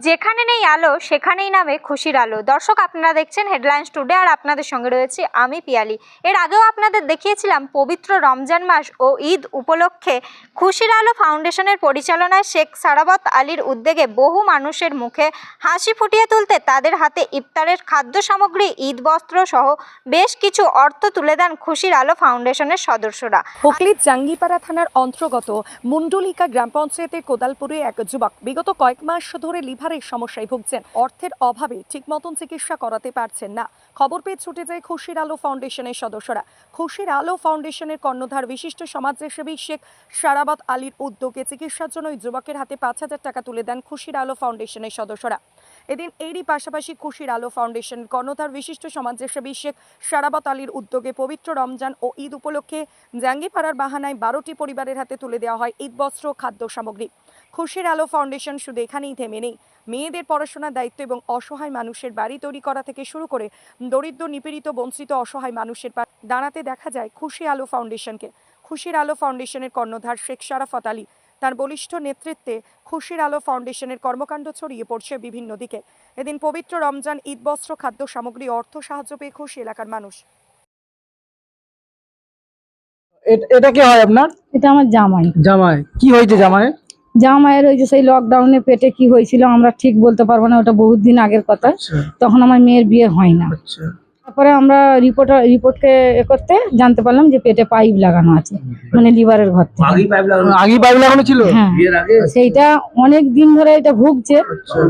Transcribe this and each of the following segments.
যেখানে নেই আলো, সেখানেই নামে খুশির আলো। দর্শক, আপনারা দেখছেন হেডলাইন্স টুডে আর আপনাদের সঙ্গে রয়েছে আমি পিয়ালি। এর আগেও আপনাদের দেখিয়েছিলাম পবিত্র রমজান মাস ও ঈদ উপলক্ষে খুশির আলো ফাউন্ডেশনের পরিচালনায় শেখ সারাবত আলীর উদ্যোগে বহু মানুষের মুখে হাসি ফুটিয়ে তুলতে তাদের হাতে ইফতারের খাদ্য সামগ্রী, ঈদ বস্ত্র সহ বেশ কিছু অর্থ তুলে দেন খুশির আলো ফাউন্ডেশনের সদস্যরা। হুগলির জাঙ্গিপাড়া থানার অন্তর্গত মুন্ডলিকা গ্রাম পঞ্চায়েতের কোদালপুরে এক যুবক বিগত কয়েক মাস ধরে লিভারের সমস্যায় ভুগছেন। অর্থের অভাবে ঠিক মতন চিকিৎসা করাতে পারছেন না। খবর পেয়ে ছুটে যায় খুশির আলো ফাউন্ডেশনের সদস্যরা। খুশির আলো ফাউন্ডেশনের কর্ণধার বিশিষ্ট সমাজসেবী শেখ সারাবত আলীর উদ্যোগে চিকিৎসার জন্য ওই যুবকের হাতে পাঁচ হাজার টাকা তুলে দেন খুশির আলো ফাউন্ডেশনের সদস্যরা। এদিন এরই পাশাপাশি খুশির আলো ফাউন্ডেশন, কর্ণধার বিশিষ্ট সমাজসেবী শেখ সারাবত আলীর উদ্যোগে পবিত্র রমজান ও ঈদ উপলক্ষে জাঙ্গিপাড়ার বাহানায় বারোটি পরিবারের হাতে তুলে দেওয়া হয় ঈদ বস্ত্র খাদ্য সামগ্রী। খুশির আলো ফাউন্ডেশন শুধু এখানেই থেমে নেই। মেয়েদের পড়াশোনার দায়িত্ব এবং অসহায় মানুষের বাড়ি তৈরি করা থেকে শুরু করে দরিদ্র, নিপীড়িত, বঞ্চিত, অসহায় মানুষের দাঁড়াতে দেখা যায় খুশি আলো ফাউন্ডেশনকে। খুশির আলো ফাউন্ডেশনের কর্ণধার শেখ শারাফত আলী তার বলিষ্ঠ নেতৃত্বে খুশির আলো ফাউন্ডেশনের কর্মকাণ্ড ছড়িয়ে পড়ছে বিভিন্ন দিকে। এদিন পবিত্র রমজান ঈদ বস্ত্র খাদ্য সামগ্রী অর্থ সাহায্য পেয়ে খুশি এলাকার মানুষ। এটা কি হয় আপনার? এটা আমার জামাই। জামাই। কি হয়েছে জামাই জামাইয়ের ওই যে সেই লকডাউনে পেটে কি হয়েছিল আমরা ঠিক বলতে পারব না ওটা বহুত দিন আগের কথা। আচ্ছা। তখন আমার মেয়ের বিয়ে হয় না। আচ্ছা। তারপরে আমরা রিপোর্ট রিপোর্টকে এ করতে জানতে পারলাম যে পেটে পাইপ লাগানো আছে মানে লিভারের ঘর থেকে। পাইপ লাগানো ছিল? হ্যাঁ। সেইটা অনেক দিন ধরে এটা ভুগছে।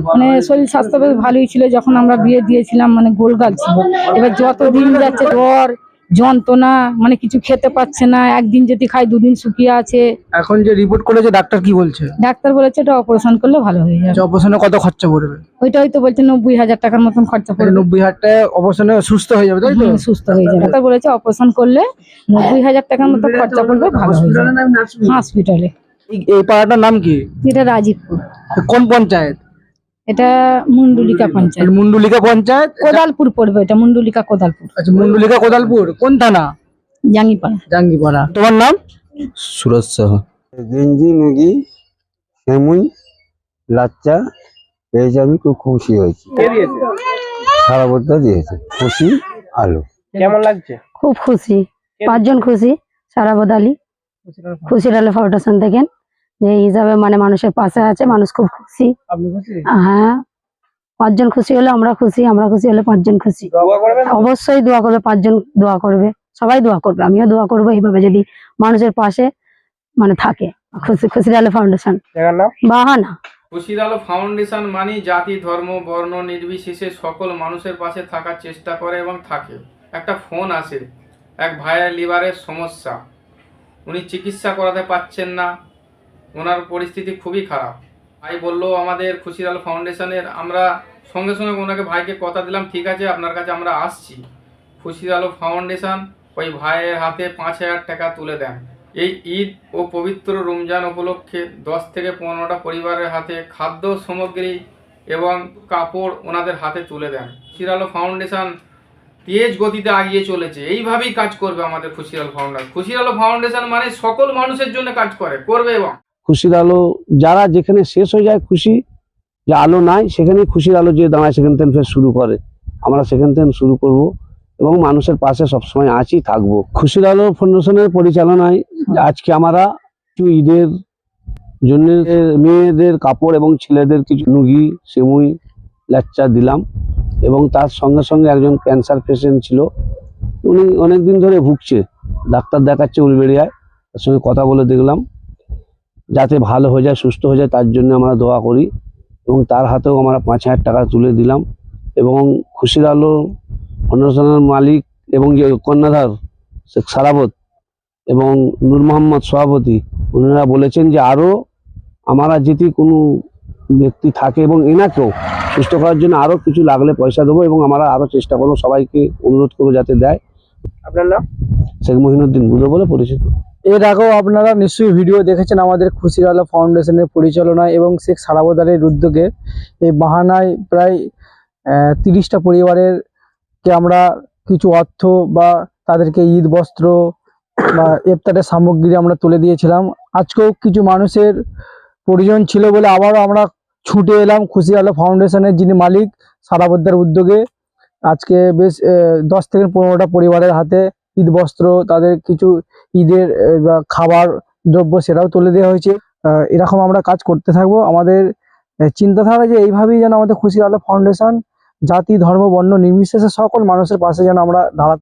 মানে শরীর স্বাস্থ্য বেশ ভালোই ছিল যখন আমরা বিয়ে দিয়েছিলাম মানে গোলগাল ছিল। এবার যত দিন যাচ্ছে জ্বর যন্ত্রণা মানে কিছু খেতে পাচ্ছে না একদিন যদি খাই দুদিন শুকিয়ে আছে। এখন যে রিপোর্ট করেছে ডাক্তার কি বলছে? ডাক্তার বলেছে এটা অপারেশন করলে ভালো হয়ে যাবে। অপারেশনে কত খরচা পড়বে? ওইটা হয়তো বলছে নব্বই হাজার টাকার মতন খরচা পড়বে। নব্বই হাজার টাকা অপারেশনে সুস্থ হয়ে যাবে তাই তো? সুস্থ হয়ে যাবে। ডাক্তার বলেছে অপারেশন করলে নব্বই হাজার টাকার মতো খরচা পড়বে ভালো হয়ে যাবে। হসপিটালে এই- এই পাড়াটার নাম কি? এটা রাজীবপুর। কোন পঞ্চায়েত? এটা মুন্ডুলিকা পঞ্চায়েত। মুন্ডুলিকা পঞ্চায়েত কোদালপুর পড়বে এটা মুন্ডুলিকা কোদালপুর। আচ্ছা মুন্ডুলিকা কোদালপুর কোন থানা? জাঙ্গিপাড়া। জাঙ্গিপাড়া। তোমার নাম? সুরজ সাহা। গেঞ্জি মুগি সেমুই লাচ্চা পেয়েছে আমি খুব খুশি হয়েছি। সারা বলতে দিয়েছে। খুশি আলু। কেমন লাগছে? খুব খুশি। পাঁচজন খুশি সারা বদালি। খুশির আলো। ফাউন্ডেশন থেকে যে হিসাবে মানে মানুষের পাশে আছে মানুষ খুব খুশি। হ্যাঁ। পাঁচজন খুশি হলে আমরা খুশি আমরা খুশি হলে পাঁচজন খুশি। অবশ্যই দোয়া করবে পাঁচজন দোয়া করবে। সবাই দোয়া করবে আমিও দোয়া করব এইভাবে যদি মানুষের পাশে মানে থাকে। খুশি খুশির আলো ফাউন্ডেশন বাহানা। খুশির আলো ফাউন্ডেশন মানে জাতি ধর্ম বর্ণ নির্বিশেষে সকল মানুষের পাশে থাকার চেষ্টা করে এবং থাকে। একটা ফোন আসে এক ভাইয়ের লিভারের সমস্যা। উনি চিকিৎসা করাতে পাচ্ছেন না ওনার পরিস্থিতি খুবই খারাপ। ভাই বলল, আমাদের খুশির আলো ফাউন্ডেশনের, আমরা সঙ্গে সঙ্গে ওনাকে ভাইকে কথা দিলাম, ঠিক আছে, আপনার কাছে আমরা আসছি। খুশির আলো ফাউন্ডেশন ওই ভাইয়ের হাতে পাঁচ হাজার টাকা তুলে দেন। এই ঈদ ও পবিত্র রমজান উপলক্ষে দশ থেকে পনেরোটা পরিবারের হাতে খাদ্য সামগ্রী এবং কাপড় ওনাদের হাতে তুলে দেন। খুশির ফাউন্ডেশন তেজ গতিতে আগিয়ে চলেছে। এইভাবেই কাজ করবে আমাদের খুশির আলো ফাউন্ডেশন। খুশির আলো ফাউন্ডেশন মানে সকল মানুষের জন্য কাজ করে, করবে এবং খুশির আলো, যারা যেখানে শেষ হয়ে যায় খুশি, যে আলো নাই সেখানে খুশির আলো যে দাঁড়ায়, সেখান থেকে ফের শুরু করে। আমরা সেখান থেকে শুরু করব এবং মানুষের পাশে সবসময় আছি, থাকব। খুশির আলো ফাউন্ডেশনের পরিচালনায় আজকে আমরা ঈদের জন্য মেয়েদের কাপড় এবং ছেলেদের কিছু নুগি, সেমুই লাচ্চা দিলাম এবং তার সঙ্গে সঙ্গে একজন ক্যান্সার পেশেন্ট ছিল। উনি অনেক দিন ধরে ভুগছে, ডাক্তার দেখাচ্ছে উলবেড়িয়ায়, তার সঙ্গে কথা বলে দেখলাম। যাতে ভালো হয়ে যায় সুস্থ হয়ে যায় তার জন্য আমরা দোয়া করি। এবং তার হাতেও আমরা পাঁচ হাজার টাকা তুলে দিলাম। এবং খুশির আলো অনুষ্ঠানের মালিক এবং যে কন্যাধার শেখ সারাবত এবং নূর মোহাম্মদ সভাপতি ওনারা বলেছেন যে আরও আমরা যদি কোনো ব্যক্তি থাকে এবং এনাকেও সুস্থ করার জন্য আরও কিছু লাগলে পয়সা দেবো এবং আমরা আরও চেষ্টা করব সবাইকে অনুরোধ করব যাতে দেয়। আপনার নাম? শেখ মহিনুদ্দিন বুধো বলে পরিচিত। এর আগেও আপনারা নিশ্চয়ই ভিডিও দেখেছেন আমাদের খুশির আলো ফাউন্ডেশনের পরিচালনায় এবং শেখ সারাবদারের উদ্যোগে এই বাহানায় প্রায় তিরিশটা পরিবারের কে আমরা কিছু অর্থ বা তাদেরকে ঈদ বস্ত্র বা ইফতারের সামগ্রী আমরা তুলে দিয়েছিলাম। আজকেও কিছু মানুষের প্রয়োজন ছিল বলে আবারও আমরা ছুটে এলাম খুশি আলো ফাউন্ডেশনের যিনি মালিক সারাবদ্দার উদ্যোগে। আজকে বেশ দশ থেকে পনেরোটা পরিবারের হাতে ঈদ বস্ত্র, তাদের কিছু ঈদের বা খাবার দ্রব্য সেটাও তুলে দেওয়া হয়েছে। এরকম আমরা কাজ করতে থাকব। আমাদের চিন্তাধারা যে এইভাবেই যেন আমাদের খুশি আলো ফাউন্ডেশন জাতি, ধর্ম, বর্ণ নির্বিশেষে সকল মানুষের পাশে যেন আমরা দাঁড়াতে